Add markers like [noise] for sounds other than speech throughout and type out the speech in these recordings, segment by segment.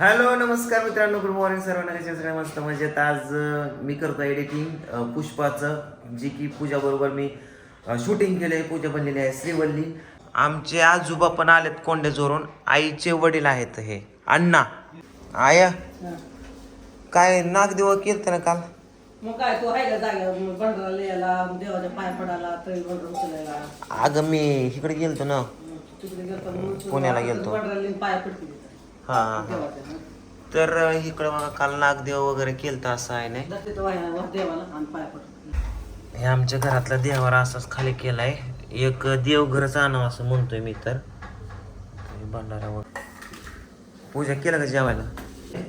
Hello नमस्कार मित्रांनो good morning सर्वांना. कसे सगळे मस्त मजेत. आज मी करतो एडिटिंग पुष्पाचं जी की पूजा बरोबर मी शूटिंग केलंय पूजा बनलेली आहे श्रीवल्ली. आमचे आजोबा पण आलेत कोंडेजोरून आईचे वडील आहेत हे. अण्णा. आया. काय नागदेव केलं ना काल? मग काय तू आहे का जाग्यावर मग बंडराला यायला देवाच्या पाय पडायला तळी बंडर उचलायला. अगं मी इकडे गेलतो ना. तिकडे गेलतो मग पुण्याला गेलतो. पाय पडतील हा हा. तर इकडं बघा काल नागदेव वगैरे केलं असं आहे नाही? हे आमच्या घरातला देवारा असाच खाली केलाय. एक देवघरच आणावं असं म्हणतोय मी तर. भंडारावर. पूजा केलं का जेवायला?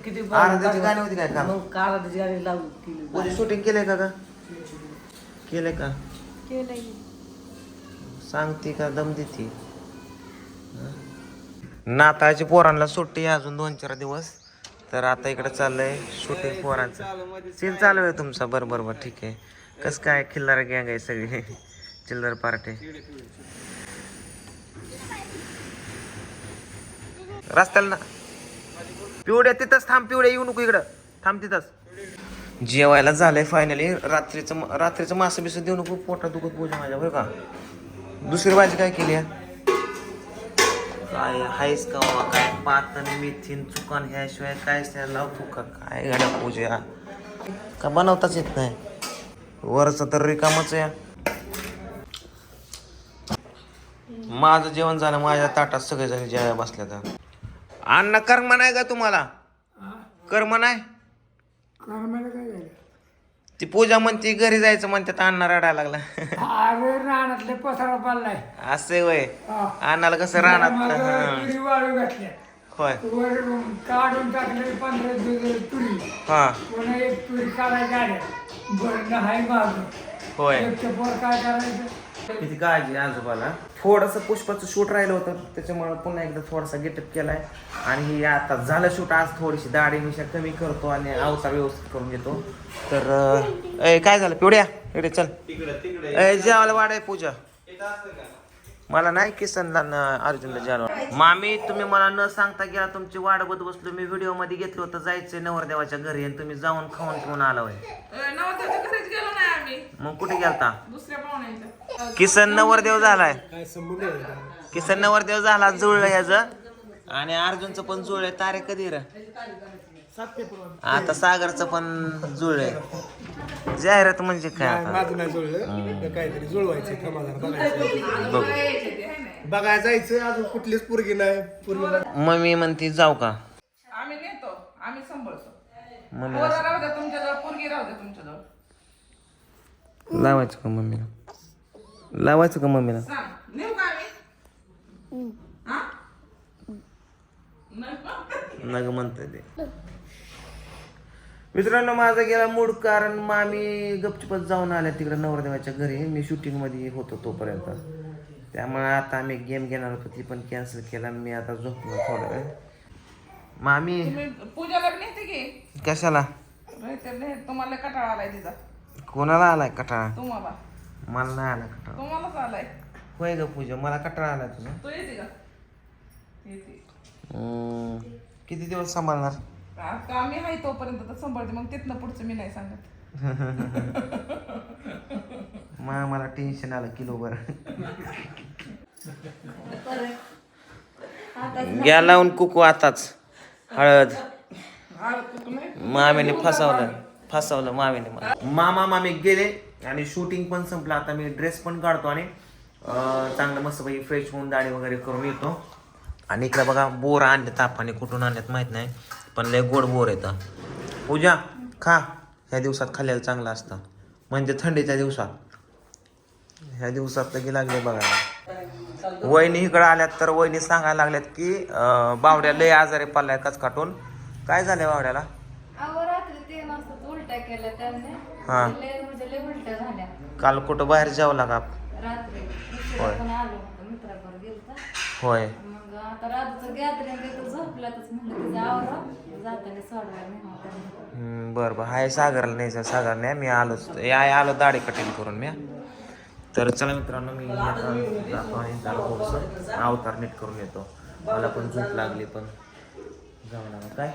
किती आराध्याची गाणी होती काय का मग लावून केली शूटिंग केलंय का का केलंय का? सांगते का? दम देते. नाताळची पोरांना सुट्टी आहे अजून दोन चार दिवस. तर आता इकडे चाललंय शूटिंग पोरांचं. सीन चालू आहे तुमचा. बरं बरं बरं. ठीक आहे. कस काय खिल्लार गँग आहे सगळे? [laughs] चिल्लर पार्टी रस्त्याला ना. पिवड्या तिथंच थांब पिवड्या येऊ नको इकडं. थांब तिथंच. जेवायला झालंय फायनली रात्रीचं रात्रीचं मासं बिसं देऊ नको. पोटात दुखत पूजा माझ्या बरं का? दुसरी भाजी काय केली आहे? काय हायस का काय पातन मेथीन चुकान ह्याशिवाय काय लावतो का? काय गाड्या पूजा? का बनवताच येत नाही? वरचं तर रिकामच आहे. माझं जेवण झालं माझ्या ताटात सगळेजण जेवायला बसल्या तर अन्न कर्म नाही का तुम्हाला? कर्म नाही? ती पूजा म्हणते घरी जायचं म्हणते तर अण्णा रडायला लागला. अरे रानातले पसारा पाडलाय. असे वय. अण्णाला कसं तुरी वाळू घातल्या. होय. वर काढून टाकले पंधरा दिवस तुरी. हा. पुन्हा एक तुरी काढायची आल्या बरं हाय. मागं होय वर काय करायचं? किती काळजी आजोबाला? थोडस पुष्पाचं शूट राहिलं होतं त्याच्यामुळे पुन्हा एकदा थोडासा गेटअप केलाय. आणि हे आता झालं शूट आज थोडीशी दाढी मिशा कमी करतो आणि अवतार व्यवस्थित करून घेतो. तर ए काय झालं? पिवड्या इकडे चल. ए जेवायला वाढ आहे पूजा. मला नाही किसनला न अर्जुनला वाढ. मामी तुम्ही मला न सांगता गेला तुमची वाट बघत बसलो. मी व्हिडिओमध्ये घेतलं होतं जायचंय नवरदेवाच्या घरी आणि तुम्ही जाऊन खाऊन पिऊन आला होय. नवरदेवाच्या घरीच गेलो नाही आम्ही. मग कुठे गेलता? किसन नवरदेव झालाय. किसन नवरदेव झाला जुळलं याचं. आणि अर्जुनचं पण जुळलंय. तारे कधी र? आता सागरचं पण जुळलंय. जाहिरात म्हणजे काय आता? माझं नाही जुळलं. तर काहीतरी जुळवायचं बघायचं. बघू बघायला जायचं अजून कुठलीच पोरगी नाही पूर्ण मम्मी म्हणते जाऊ का? आम्ही नेतो आम्ही सांभाळतो. मम्मी पोरं राहू द्या तुमच्याजवळ पोरगी राहू द्या तुमच्याजवळ. लावायचं का मम्मीला? लावायचं का मम्मीला? सांग नेऊ का आम्ही? हा? नाही का? नग म्हणतंय ते. मित्रांनो माझा गेला मूड कारण मामी गपचूपच जाऊन आल्या तिकडे नवरदेवाच्या घरी. मी शूटिंगमध्ये होतो तोपर्यंत. त्यामुळे आता आम्ही गेम घेणार होतो. ती पण कॅन्सल केला. मी आता झोपलो थोडा वेळ. मामी पूजाला नेते की? कशाला? तुम्हाला कटाळा आलाय तिचा कोणाला आलाय कटाळा? तुम्हाला. मला नाही आला कटाळा. तुम्हालाच आलाय. होय ग पूजा मला कटाळा आलाय तुझा. तू येते का? येते. हम्म, किती दिवस सांभाळणार? आता आम्ही आहे तोपर्यंत तर सांभाळते मग तिथनं पुढचं मी नाही सांगत. [laughs] मा मला टेन्शन आलं किलो बर घ्या लावून कुकू आताच हळद. मामीने फसवलं फसवलं मामीने मला. मामा मामी गेले आणि शूटिंग पण संपलं. आता मी ड्रेस पण काढतो आणि अं, चांगलं मस्त पैकी फ्रेश होऊन दाढी वगैरे करून येतो. आणि इकडे बघा बोर आणले तापाने कुठून आणल्यात माहीत नाही. पण लय गोड बोर येतं पूजा खा. ह्या दिवसात खाल्लेलं चांगलं असतं. म्हणजे थंडीच्या दिवसात. ह्या दिवसात लगे लागले बघायला वहिनी इकडे आल्यात तर वहिनी सांगायला लागल्यात की अं, बावड्या लय आजारी पडलाय कच काटून काय झालंय बावड्याला? अहो रात्री तीन वाजता उलट्या केल्या त्याने. हा. लय म्हणजे लय उलट्या झाल्या. काल कुठं बाहेर रात्री आलो होतो? मित्राबरोबर गेलता. होय. मग आता रात्रीचं गॅदरिंग झोपल्यातच म्हणलं तिचं आवरा जाताना सोडवायला नाही होता हम्म, बरं बरं. हाय सागरला नाही सागर नाही मी आलोच या आलो दाढी कटिंग करून मी. तर चला मित्रांनो मी आता जातो आणि जरा थोडंसं अवतार नीट करून येतो. मला पण झोप लागली पण जाऊ नका. काय?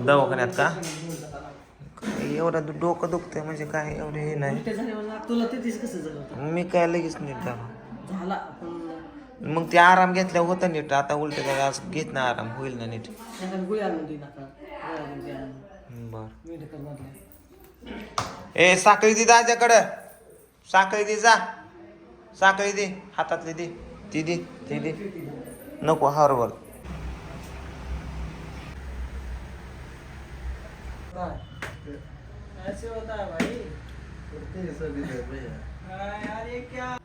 दवाखान्यात का? जा. एवढं दु- डोकं दुखतंय म्हणजे काय एवढं हे नाही. तुला तिथेच कसं झालं मी काय लगेच नीट झालो झाला पण मग ते आराम घेतल्यावर होतं नीट. आता उलट आज घेत ना आराम होईल ना नीट. गुळी आणून आणून. बर. मधल्या ए साखळी दे दाजाकडं साखळी दे जा. साखळी दे हातातली दे. ती दे ती दे. नको हरवल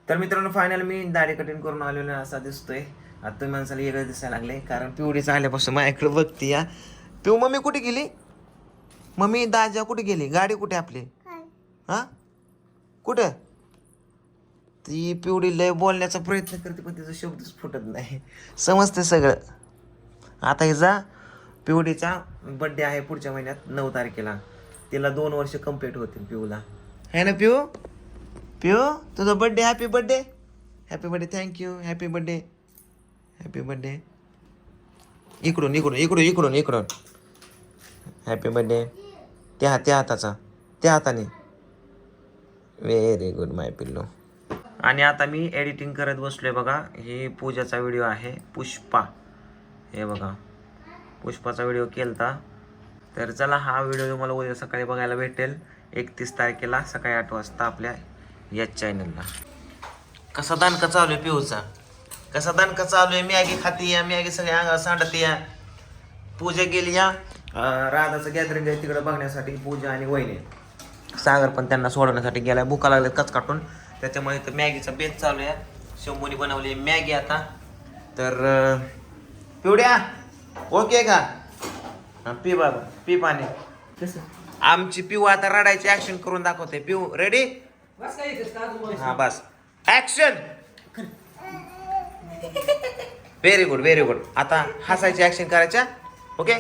तर मित्रांनो फायनल मी दाढी कटिंग करून आलेलो असा दिसतोय. आता तुम्ही माणसाला वेगळं दिसायला लागले कारण पिवडीच आल्यापासून माझ्याकडे बघते या पिऊ मम्मी कुठे गेली? मम्मी दाजा कुठे गेली? गाडी कुठे आपली? हा? कुठं? ती पिवडी लय बोलण्याचा प्रयत्न करते पण तिचा शब्दच फुटत नाही. समजते सगळं. आता हिचा पिवडीचा बड्डे आहे पुढच्या महिन्यात नऊ तारखेला. तिला दोन वर्ष कंप्लीट होतील पिऊला. है ना पिऊ? पिओ oh, तुझा birthday happy birthday happy birthday thank you happy birthday happy birthday इकडून इकडून इकडून इकडून इकडून. हॅपी बड्डे त्या त्या हाताचा. त्या हाताने. व्हेरी गुड माय पिल्लो आणि आता मी एडिटिंग करत बसलो आहे बघा. ही पूजाचा व्हिडिओ आहे. पुष्पा. हे बघा. पुष्पाचा व्हिडिओ केलता. तर चला हा व्हिडिओ तुम्हाला उद्या सकाळी बघायला भेटेल. एकतीस तारखेला सकाळी आठ वाजता आपल्या याच चॅनलला कसा दानका चालू आहे पिऊचा? कसा दानका चालू आहे? मॅगी खाती या मॅगी सगळ्या अंगावर सांडते या. पूजा गेली या. अं, राधाचं गॅदरिंग आहे तिकडे बघण्यासाठी पूजा आणि वहिनी. सागर पण त्यांना सोडवण्यासाठी गेलाय. भुका लागले कच काटून. त्याच्यामुळे तर मॅगीचा बेत चालू आहे. शंभूने बनवली मॅगी आता. तर अं, पिवड्या ओके का? हा, पी बाबा पी पाणी. कसं? आमची पिऊ आता रडायची ऍक्शन करून दाखवते. पिऊ रेडी बस काय येतेस का अजून बोलायचं? हा बस. Action very good very good आता हसायची ऍक्शन करायच्या? ओके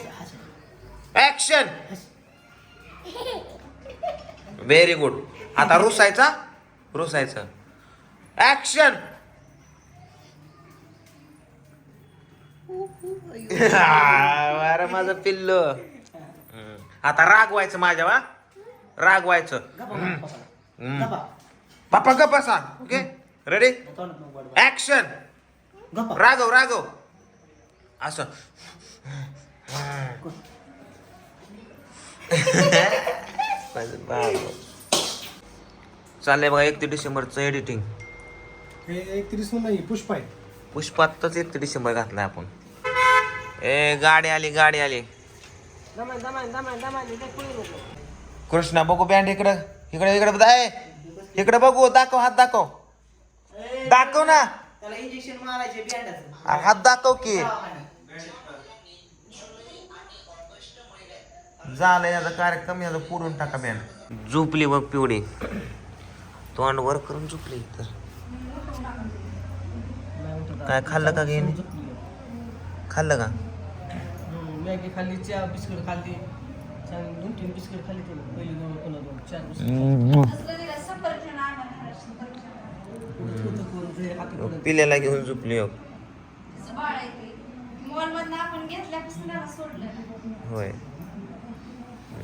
ऍक्शन व्हेरी गुड आता रुसायचा? रुसायचं. ऍक्शन अरे माझं पिल्ल. आता रागवायचं माझ्या वा रागवायचं. गप्पा. पापा गप बसा ओके? रेडी. ऍक्शन गप्पा. राघव राघव. असं. [laughs] चाललंय बघा एकतीस डिसेंबरचं एडिटिंग हे एकतीस नाही पुष्पा आहे. पुष्पातच एकतीस डिसेंबर घातलाय आपण. ए गाडी आली गाडी आली. कृष्णा बघू बँड इकडं. इकडे इकडे जाय इकडे बघू दाखव हात दाखव. दाखव ना. त्याला इंजेक्शन मारायचे बँडाचं अरे हात दाखव की. झालं याचा कार्यक्रम याचा पुढून टाका बँड झोपली बघ पिवडी तोंड वर करून झोपली तर. काय खाल्लं का घेणे खाल्लं का? मॅगी खाल्ली चहा बिस्किट खाल्ली. दोन तीन बिस्किट दोन पुन्हा दोन चार बिस्किट पिल्याला घेऊन झोपली हो. होय.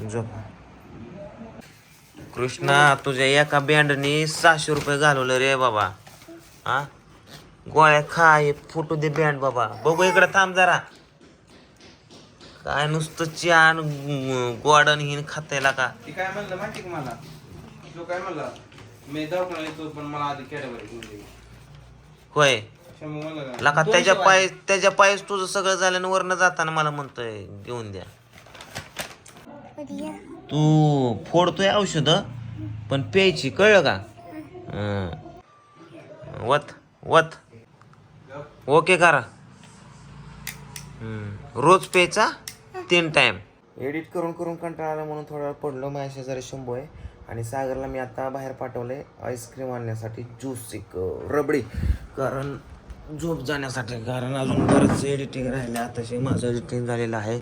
झोप. कृष्णा तुझ्या एका बँडनी सहाशे रुपये घालवलं रे बाबा. हा? गोळ्या खा हे फुटू दे बँड बाबा. बघू इकडे थांब जरा. काय नुसतं चहा गोडन हिन खातायला का? ती काय म्हणलं माहिती का मला? तो काय म्हणला मी येतो पण मला आधी कॅडबरी घेऊन दे. होय. शंभू म्हणलं का लका त्याच्या पाय त्याच्या पायच तुझं सगळं झालं आणि वरनं जाताना मला म्हणतोय घेऊन द्या. तू फोडतोय औषध पण प्यायची कळलं का? हं. वत वत. ओके करा. हं. रोज प्यायचा? तीन टाइम एडिट करून करून कंटाळा आला म्हणून थोडा पडलो माझ्या शेजारी शंभू आहे. आणि सागरला मी आता बाहेर पाठवलंय आईस्क्रीम आणण्यासाठी ज्यूस एक रबडी. कारण झोप जाण्यासाठी कारण अजून बरंच एडिटिंग राहिलं आताशी माझं एडिटिंग झालेलं आहे.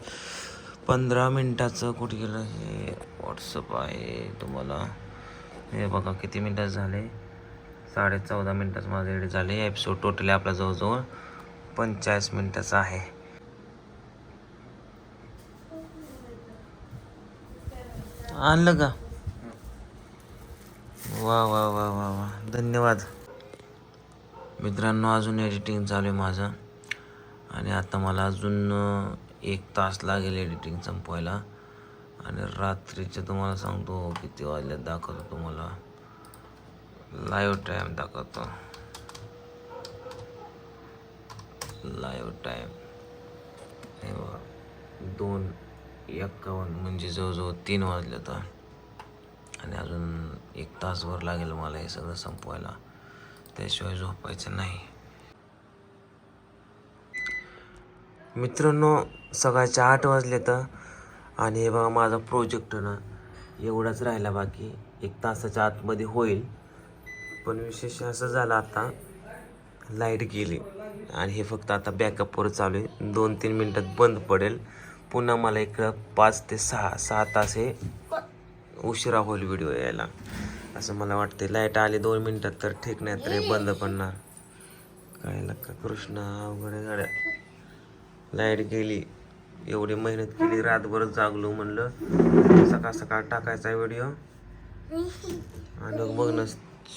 पंधरा मिनटाचं कुठे गेलं हे? व्हॉट्सअप आहे तुम्हाला. हे बघा किती मिनटाचं झाले? साडे चौदा मिनटाचं माझं एडिट झाले एपिसोड टोटली आपला जवळजवळ पंचेचाळीस मिनटाचा आहे. आणलं का? वा वा वा वा वा. धन्यवाद. मित्रांनो अजून एडिटिंग चालू आहे माझं. आणि आता मला अजून एक तास लागेल एडिटिंग संपवायला. आणि रात्रीचे तुम्हाला सांगतो किती वाजल्यात दाखवतो तुम्हाला. लाईव्ह टाईम दाखवतो. लाईव्ह टाईम हे दोन एक्कावन्न म्हणजे जवळजवळ तीन वाजले तर आणि अजून एक तासभर लागेल मला हे सगळं संपवायला. त्याशिवाय झोपायचं नाही. मित्रांनो सकाळच्या आठ वाजले तर. आणि हे बघा माझा प्रोजेक्ट ना एवढाच राहिला बाकी. एक तासाच्या आतमध्ये होईल. पण विशेष असं झालं आता लाइट गेली. आणि हे फक्त आता बॅकअपवर चालू आहे. दोन तीन मिनटात बंद पडेल. पुन्हा मला इकडं पाच ते सहा सहा तास हे उशिरा होईल व्हिडिओ यायला. असं मला वाटते लाइट आली दोन मिनटात तर ठीक नाही तर हे बंद पडणार. काय लक्का कृष्ण अवघड गाड्या. लाइट गेली. एवढी मेहनत केली रातभर जागलो म्हणलं. सकाळ सकाळ टाकायचा व्हिडिओ आणि मग बघ ना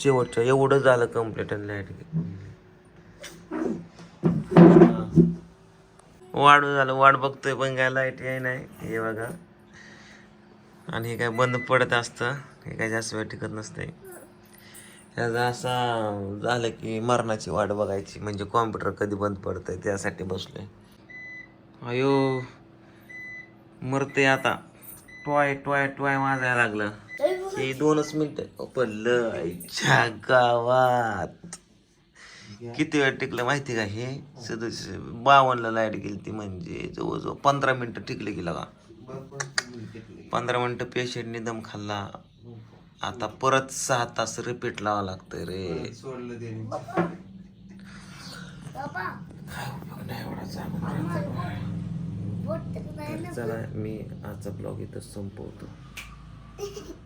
शेवटचं एवढं झालं कंप्लीट आणि लाइट गेली. वाढ झालं वाट बघतोय पण काय लाइट याय नाही. हे बघा. आणि हे काय बंद पडत असतं. हे काय जास्त वेळ टिकत नसते त्याचा असा झालं की मरणाची वाट बघायची. म्हणजे कॉम्प्युटर कधी बंद पडतंय त्यासाठी बसलोय. अयो मरते आता. टॉय टॉय टॉय वाजायला लागलं. हे दोनच मिनिट. पडलं गावात किती वेळ टिकलं माहिती का हे? सदस्य बावनला लाइट गेली ती म्हणजे जवळजवळ पंधरा मिनिटं टिकले गेला का पंधरा मिनिटं पेशंटने दम खाल्ला. आता परत सहा तास रिपीट लावा लागतंय रे. सोडलं चला मी आजचा ब्लॉग इथं संपवतो. [laughs]